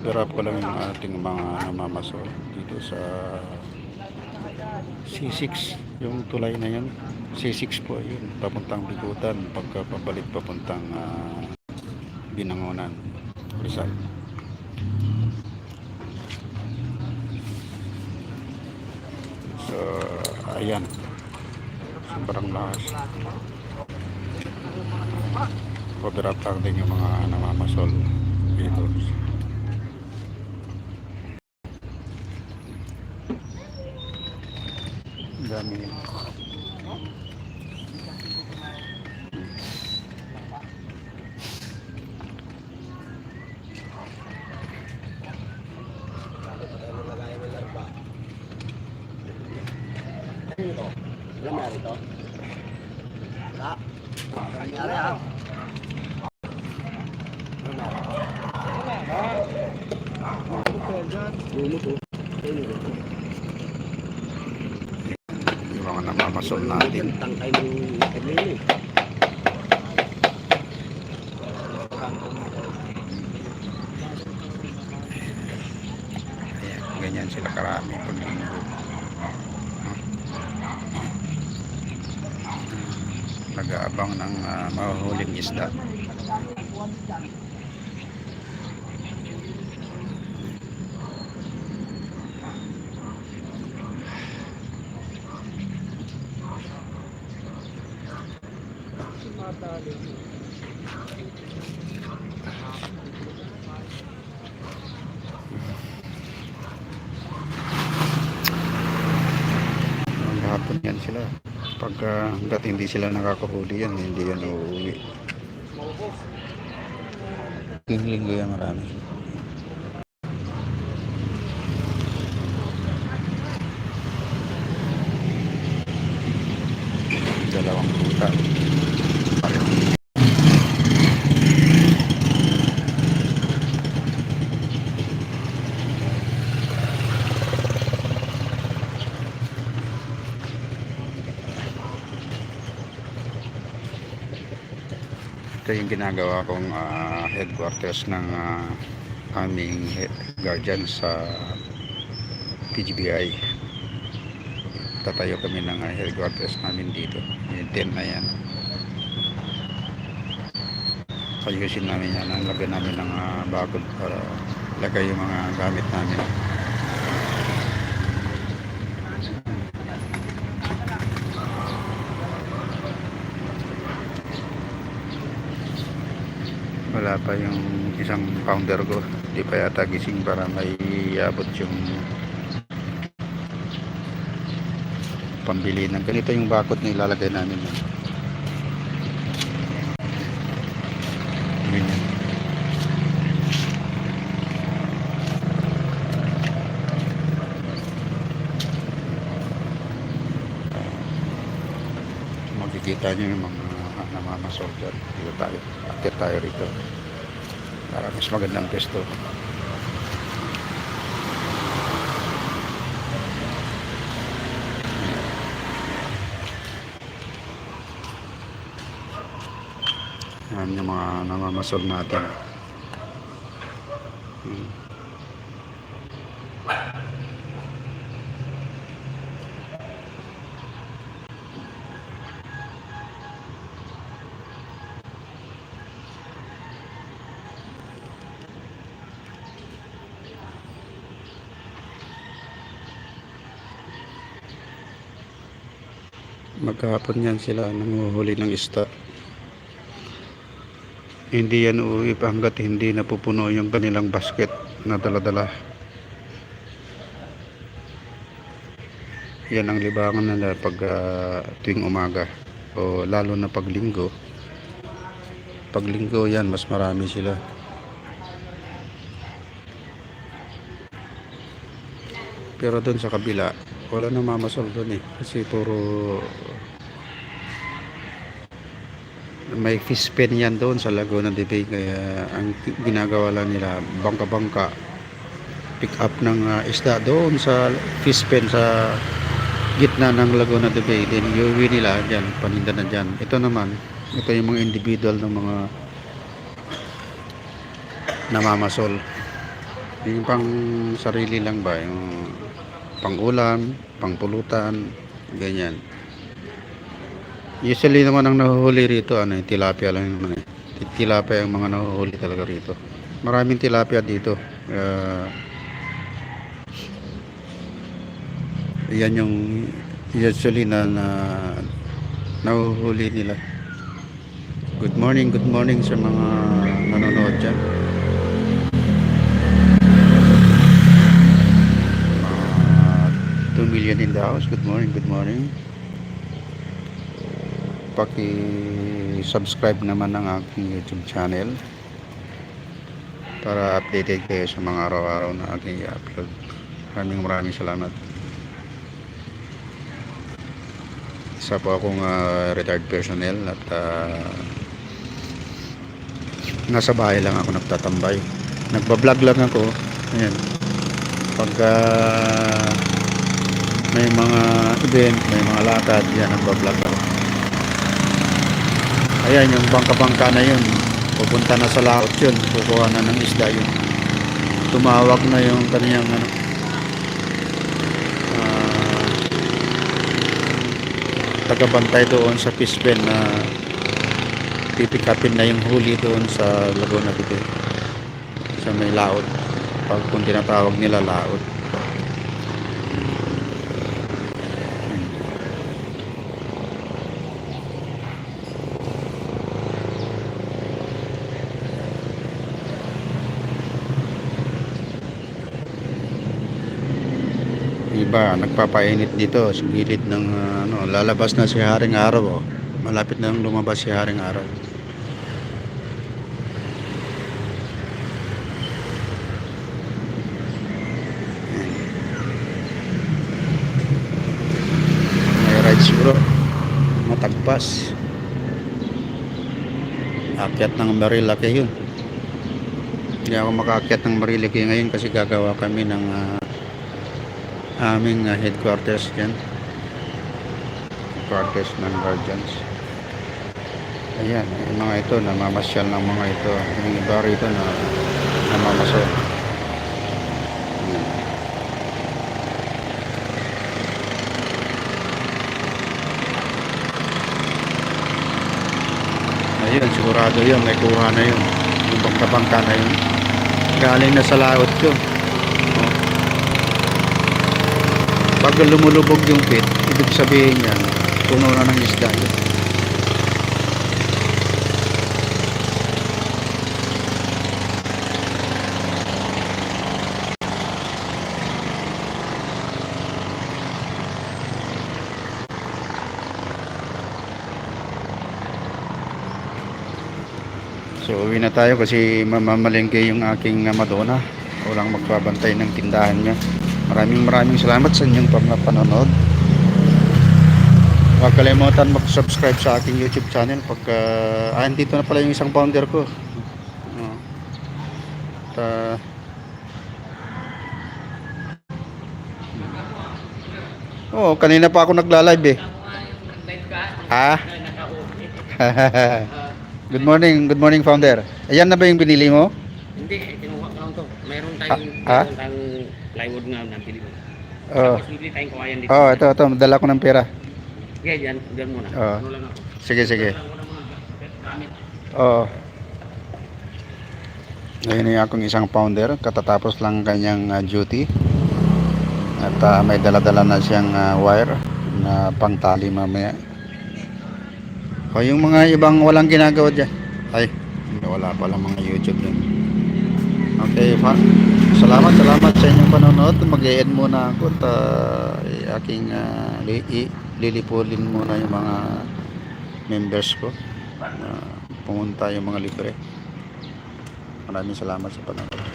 Pero ko lang yung ating mga namamasol dito sa C6, yung tulay na yun. C6 po yun, papuntang Bigutan, pagka pabalik papuntang ah, Binangonan, Rizal. So, ayan. Sobrang lakas. Overap lang din yung mga namamasol dito. Ang dami Ilan na rito? Ha? Nangyari ha? yung namamasol natin. Ayan, ganyan sila karami pag linggo. Nag-aabang ng uh, mahuhuling isda. Hapon yan sila. Pag uh, hanggat hindi sila nakakahuli yan, hindi yan uuwi. Yung linggo yan marami. Dalawang puta. Ito yung ginagawa kong ah, headquarters ng ah, aming guardian sa PGBI tatayo kami ng ah, headquarters namin dito. Yung tent na yan. Ayusin namin yan. Ang lagyan namin ng ah, bakod para lagay yung mga gamit namin wala pa yung isang founder ko. Di pa yata gising para may abot yung pambili ng ganito yung bakod na ilalagay namin. Ganyan makikita nyo yung mga namamasol dyan. Dito tayo. Akit tayo rito para mas magandang pesto. Yan yung mga namamasol natin. Hmm. Maghapon yan sila nanguhuli ng isda. Hindi yan uuwi hanggat hindi napupuno yung kanilang basket na daladala. Yan ang libangan nila pag ah, tuwing umaga o lalo na pag linggo. Pag linggo yan mas marami sila. Pero doon sa kabila wala na mamasol doon eh kasi puro may fish pen yan doon sa Laguna de Bay. Kaya ang ginagawa lang nila bangka-bangka pick up ng ah, isda doon sa fish pen sa gitna ng Laguna de Bay. Then iuwi nila dyan paninda na dyan. Ito naman ito yung mga individual ng mga namamasol Yung pang sarili lang ba? Yung pang ulam, pang pulutan, ganyan. Usually naman ang nahuhuli rito, ano, tilapia lang naman eh. Ti- Tilapia yung mga nahuhuli talaga rito. Maraming tilapia dito. Uh, yan yung usually na, na nahuhuli nila. Good morning, good morning sa mga nanonood dyan. Mga 2 million in the house. Good morning, good morning. Paki-subscribe naman ng aking YouTube channel para updated kayo sa mga araw-araw na aking i-upload. Maraming maraming salamat. Isa po akong ah, retired personnel at ah, nasa bahay lang ako nagtatambay. Nagbablog lang ako. Ayan. Pagka may mga event, may mga lakad, yan nagbablog ako. Ayan, yung bangka-bangka na yun. Pupunta na sa laot yun. Kukuha na ng isda yun. Tumawag na yung kaniyang ano, ah, tagabantay doon sa fish pen na pipikapin na yung huli doon sa Laguna Bite sa may laot pag kung tinatawag nila laot iba nagpapainit dito sa gilid ng uh, ano lalabas na si Haring Araw oh. malapit na lumabas si Haring Araw. May rides bro matagpas. Akyat ng Marilaki yun. Hindi ako makaakyat ng Marilaki ngayon kasi gagawa kami ng ah, aming uh, headquarters dyan. Headquarters ng guardians. Ayan yung mga ito namamasyal ng mga ito. Yung iba rito na namamasyal Ayan. ayun sigurado yun may kuha na yun. Yung bangka-bangka na yun. Galing na sa laot yun oh. Pag lumulubog yung pit, ibig sabihin yan, puno na ng isda yun. So uwi na tayo kasi mamamalengke yung aking uh, Madonna. Walang magbabantay ng tindahan niya. Maraming maraming salamat sa inyong pang- panonood. Huwag kalimutan mag-subscribe sa aking YouTube channel pag uh, ah, dito na pala yung isang founder ko. Oh. At, ah, Oo, kanina pa ako nagla-live eh. Ha? good morning, good morning founder. Ayan na ba yung binili mo? Hindi, kinuha ko lang to. Mayroon tayong, Ah, ah? tayong plywood nga na pili mo. Oo. Tapos bibili tayong kawayan dito. Oh, ito, ito, dala ko ng pera. Okay, dyan, dyan muna. Oo. Ano lang ako. Sige, sige. Oo. Ngayon yung akong isang founder, katatapos lang kanyang ah, duty. At ah, may dala-dala na siyang ah, wire na pangtali mamaya. O yung mga ibang walang ginagawa dyan. Ay, wala pala mga YouTube dun. Okay, pa. Salamat, salamat sa inyong panonood. mag end muna ako at ah, i- aking ah, li- lilipulin muna yung mga members ko. Ah, pumunta yung mga libre. Maraming salamat sa panonood.